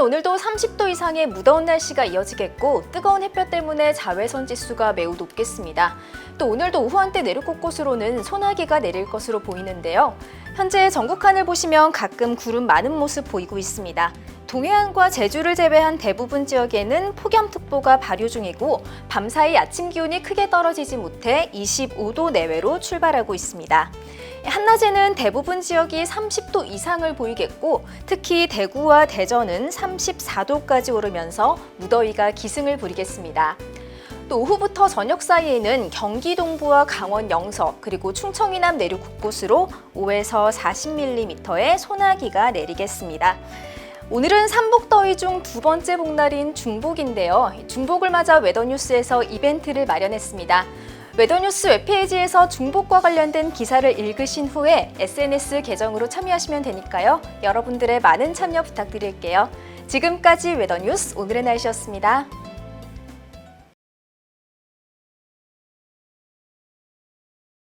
오늘도 30도 이상의 무더운 날씨가 이어지겠고 뜨거운 햇볕 때문에 자외선 지수가 매우 높겠습니다. 또 오늘도 오후 한때 내륙 곳곳으로는 소나기가 내릴 것으로 보이는데요. 현재 전국 하늘 보시면 가끔 구름 많은 모습 보이고 있습니다. 동해안과 제주를 제외한 대부분 지역에는 폭염특보가 발효 중이고 밤사이 아침 기온이 크게 떨어지지 못해 25도 내외로 출발하고 있습니다. 한낮에는 대부분 지역이 30도 이상을 보이겠고 특히 대구와 대전은 34도까지 오르면서 무더위가 기승을 부리겠습니다. 또 오후부터 저녁 사이에는 경기 동부와 강원 영서 그리고 충청 이남 내륙 곳곳으로 5에서 40mm의 소나기가 내리겠습니다. 오늘은 삼복더위 중 두 번째 복날인 중복인데요. 중복을 맞아 웨더뉴스에서 이벤트를 마련했습니다. 웨더뉴스 웹페이지에서 중복과 관련된 기사를 읽으신 후에 SNS 계정으로 참여하시면 되니까요. 여러분들의 많은 참여 부탁드릴게요. 지금까지 웨더뉴스 오늘의 날씨였습니다.